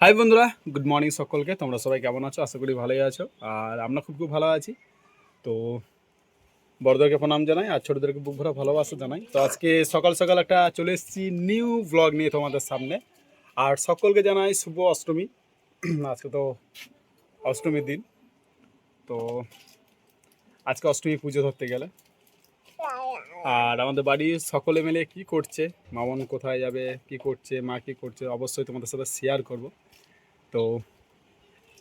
High বন্ধুরা। Good morning সকলকে। তোমরা সবাই কেমন আছো? আশা করি ভালোই আছো। আর আমরা খুব খুব ভালো আছি। তো বড়দেরকে প্রণাম জানাই আর ছোটোদেরকে বুক ভরা ভালোবাসা জানাই। তো আজকে সকাল সকাল একটা চলে এসেছি নিউ ব্লগ নিয়ে তোমাদের সামনে। আর সকলকে জানাই শুভ অষ্টমী। আজকে তো অষ্টমীর দিন। তো আজকে অষ্টমী পুজো ধরতে গেলে। আর আমাদের বাড়ির সকলে মিলে কি করছে? মামন কোথায় যাবে? কি করছে? মা কি করছে? অবশ্যই তোমাদের সাথে শেয়ার করব। তো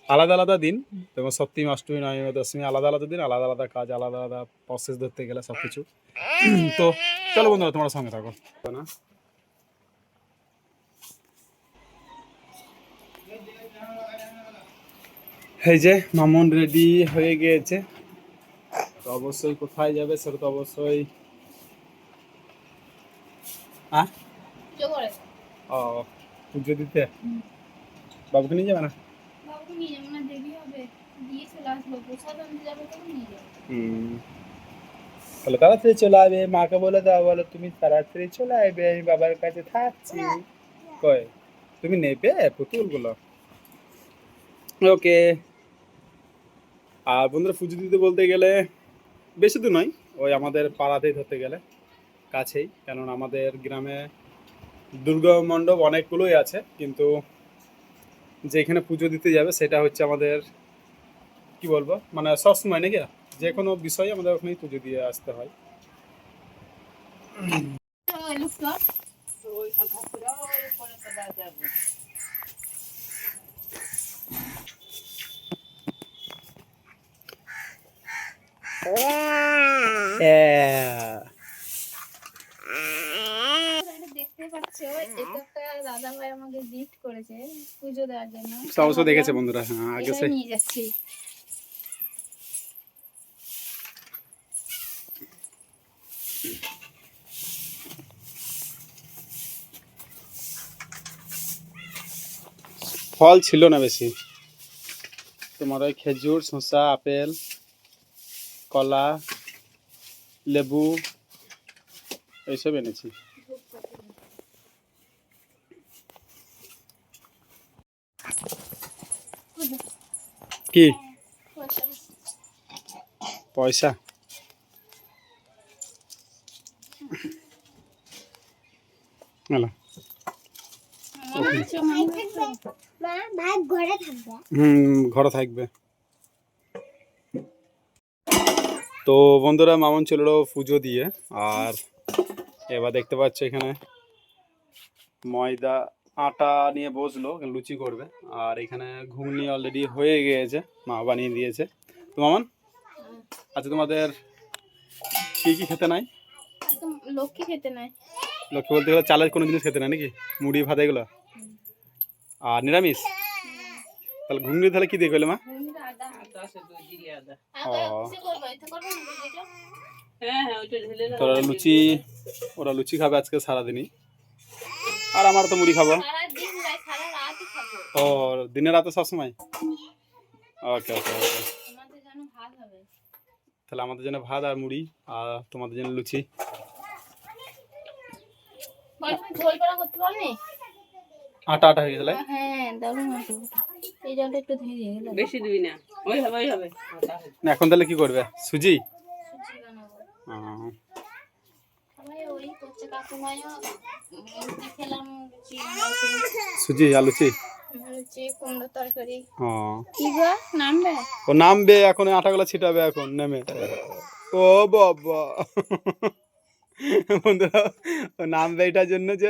আলাদা আলাদা দিন। যেমন সপ্তমী অষ্টমী নবমী দশমী আলাদা আলাদা দিন আলাদা আলাদা কাজ আলাদা আলাদা প্রসেস ধরতে গেলে সব কিছু তো চলো বন্ধুরা তোমার সঙ্গে থাকো। না এই যে মামন রেডি হয়ে গিয়েছে। তো অবশ্যই কোথায় যাবে সেটা তো অবশ্যই হ্যাঁ ও পুজো দিতে? বাবুকে নিয়ে যাবে না? বাবুকে নিয়ে যাব না দেরি হবে। দিয়ে চলে আসব। প্রসাদ আনতে যাবে তখন নিয়ে যাব। হুম। তাহলে তাড়াতাড়ি চলে আসবে মাকে বলে দাও বলো তুমি তাড়াতাড়ি চলে আসবে আমি বাবার কাছে থাকছি। কয় তুমি নেবে পুতুলগুলো? ওকে। আর বন্ধুরা পুজো দিতে বলতে গেলে বেশি দূর নয় ওই আমাদের পাড়াতেই ধরতে গেলে কাছেই। কেননা আমাদের গ্রামে দুর্গা মণ্ডপ অনেকগুলোই আছে কিন্তু যেখানে পুজো দিতে যাবে, সেটা হচ্ছে আমাদের, কি বলব মানে সবসময় নাকি? যে কোনো বিষয়ে আমাদের ওখানেই পুজো দিয়ে আসতে হয়। দেখতে পাচ্ছ এটা একটা দাদা ভাই আমাকে গিফট করেছে পুজো দেওয়ার জন্য। অবশ্য দেখেছে বন্ধুরা হ্যাঁ আগে সে নিয়ে যাচ্ছি। ফল ছিল না বেশি। তোমার ওই খেজুর শসা আপেল কলা লেবু এইসব এনেছি। কি? পয়সা। হুম, ঘরে থাকবে। তো বন্ধুরা, মামন এলো পুজো দিয়ে। আর এবার দেখতে পাচ্ছ এখানে ময়দা আটা নিয়ে বসল লুচি করবে। আর এখানে ঘুগনি অলরেডি হয়ে গিয়েছে মা বানিয়ে দিয়েছে। তো মামন আচ্ছা তোমাদের কি কি খেতে নাই? একদম লক্ষ্মী খেতে নাই। লক্ষ্য বলতে গেলে চালের কোনো জিনিস খেতে নাই নাকি? মুড়ি ভাত এগুলো? আর নিরামিষ? তাহলে ঘুগনি তাহলে কি দিয়ে গেলে মা? ঘুমটা আদা ও। কিসে করব এটা করব না বুঝেছ? তো ওরা লুচি ওরা লুচি খাবে আজকে সারাদিনই। আর আমার তো মুড়ি খাব। সারা দিন নয় সারা রাতই খাব। ও দিনে রাতে সবসময়? ওকে ওকে ওকে। তাহলে আমাদের জন্য ভাত আর মুড়ি আর তোমাদের জন্য লুচি। আটা আটা হয়ে গেলে। হ্যাঁ এখন তাহলে কি করবে? সুজি সুজি বানাবো ও, সবাই ওই করছে কাকুমাইও রুটি খেলাম লুচি বানাইছে সুজি আর লুচি লুচি কুমড়ো তরকারি। ও। নামবে? এখন আটাগুলো ছিটাবে এখন নেমে। ও বাবা বন্ধুরা ও নামবে এটার জন্য যে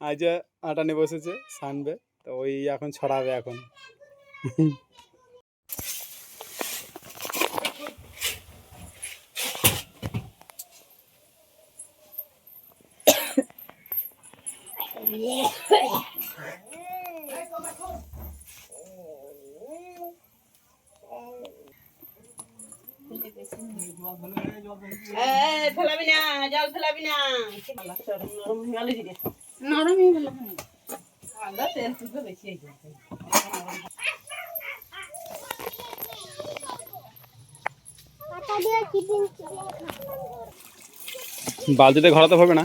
আজ আটা নিয়ে বসেছে সানবে তো ওই এখন ছড়াবে এখন। ফেলাবি না জল ফেলাবি না। নরম হয়ে গেলে নরমই ভালো খানি তেল তুলতে বেশি হয়ে যাবে। বালতিতে ঘরাতে হবে না?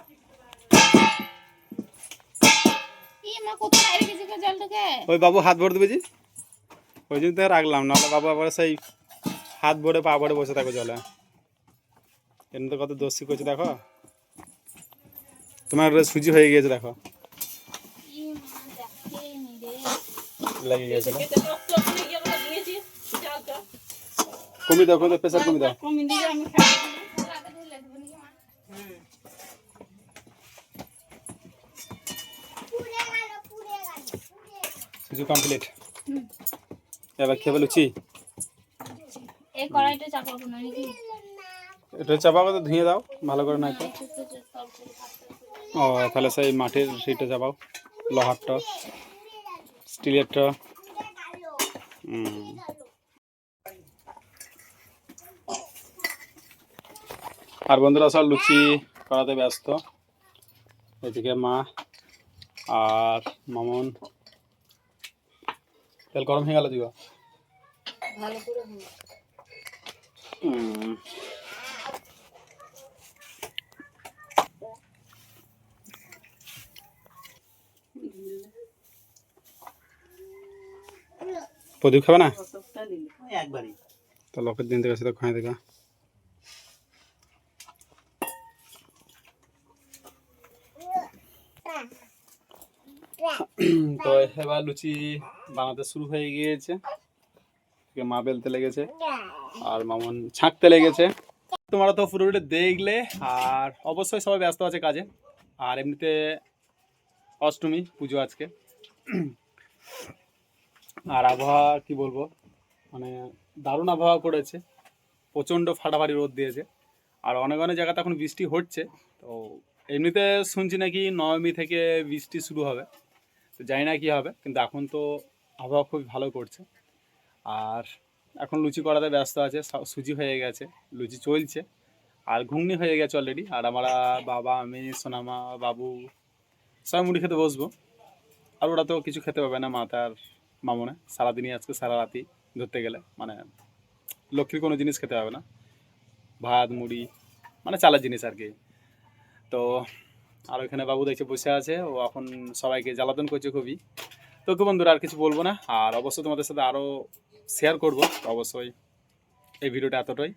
মা কোথায়? হারিয়ে গো জলটাকে ওই বাবু হাত ভরে দেবে জি? ওই জন্য তো রাখলাম নাহলে বাবু আবার সেই হাত ভরে পা ভরে বসে থাকো জলে। এমনি তো কত দোষী করছে দেখো। তোমার সুজি হয়ে গিয়েছে দেখো। লেগে চালটা কমি দাও কমি দাও প্রেশার কমি দাও। কমিয়ে দিয়ে আমি খাই রাতে ঢেলে দেবো নাকি মা পুড়ে গেল পুড়ে গেল পুড়ে সুজি কমপ্লিট এবার খেয়ে লুচি এই কড়াইটা চাপাবো না নাকি এটা চাপা করে ধুয়ে দাও ভালো করে না একটু একটু তো যে তরকারি ভাতটা ও তাহলে সেই মাটির সেইটা চাপাও লোহারটা স্টিলেরটা। আর বন্ধুরা সব লুচি করাতে ব্যস্ত। এদিকে মা আর মামন তেল গরম হয়ে গেল দিবা। ভালো করে। প্রদীপ খাবে না? তো লোকের দিন থেকে সেটা খাই দেখা। তো এবার লুচি বানাতে শুরু হয়ে গিয়েছে। মা বেলতে লেগেছে আর মামন ছাঁকতে লেগেছে। তোমরা তো পুরো ভিডিও দেখলে আর অবশ্যই সবাই ব্যস্ত আছে কাজে। আর এমনিতে অষ্টমী, পুজো আজকে। আর আবহাওয়া কি বলব? মানে দারুণ আবহাওয়া করেছে। প্রচণ্ড ফাটাফাটি রোদ দিয়েছে। আর অনেক অনেক জায়গাতে এখন বৃষ্টি হচ্ছে। তো এমনিতে শুনছি নাকি নবমী থেকে বৃষ্টি শুরু হবে। তো জানি না কী হবে, কিন্তু এখন তো আবহাওয়া খুবই ভালো করছে। আর এখন লুচি করাতে ব্যস্ত আছে সুজি হয়ে গেছে, লুচি চলছে, আর ঘুগনি হয়ে গেছে অলরেডি আর আমরা বাবা, আমি, সোনামা, বাবু সবাই মুড়ি খেতে বসবো। আর ওরা তো কিছু খেতে পাবে না, মা তার মামনে। সারাদিনই আজকে, সারা রাতি ধরতে গেলে মানে লক্ষ্মীর কোনো জিনিস খেতে হবে না। ভাত, মুড়ি মানে চালের জিনিস আর কি। তো আর ওইখানে বাবু দেখছে বসে আছে, ও এখন সবাইকে জ্বালাতন করছে খুবই। তো বন্ধুরা, আর কিছু বলব না। আর অবশ্যই তোমাদের সাথে আরও শেয়ার করব অবশ্যই এই ভিডিওটা এতটাই।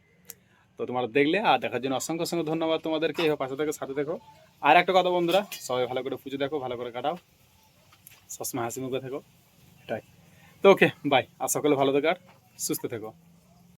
তো তোমরা দেখলে, আর দেখার জন্য অসংখ্য অসংখ্য ধন্যবাদ তোমাদেরকে। এই পাশে থেকে সাথে দেখো আর একটা কথা বন্ধুরা, সবাই ভালো করে পুজো দেখো, ভালো করে কাটাও। সবসময় হাসি মুখে থেকো। এটাই। তো ওকে বাই আর সকলে ভালো থেকো আর সুস্থ থেকো।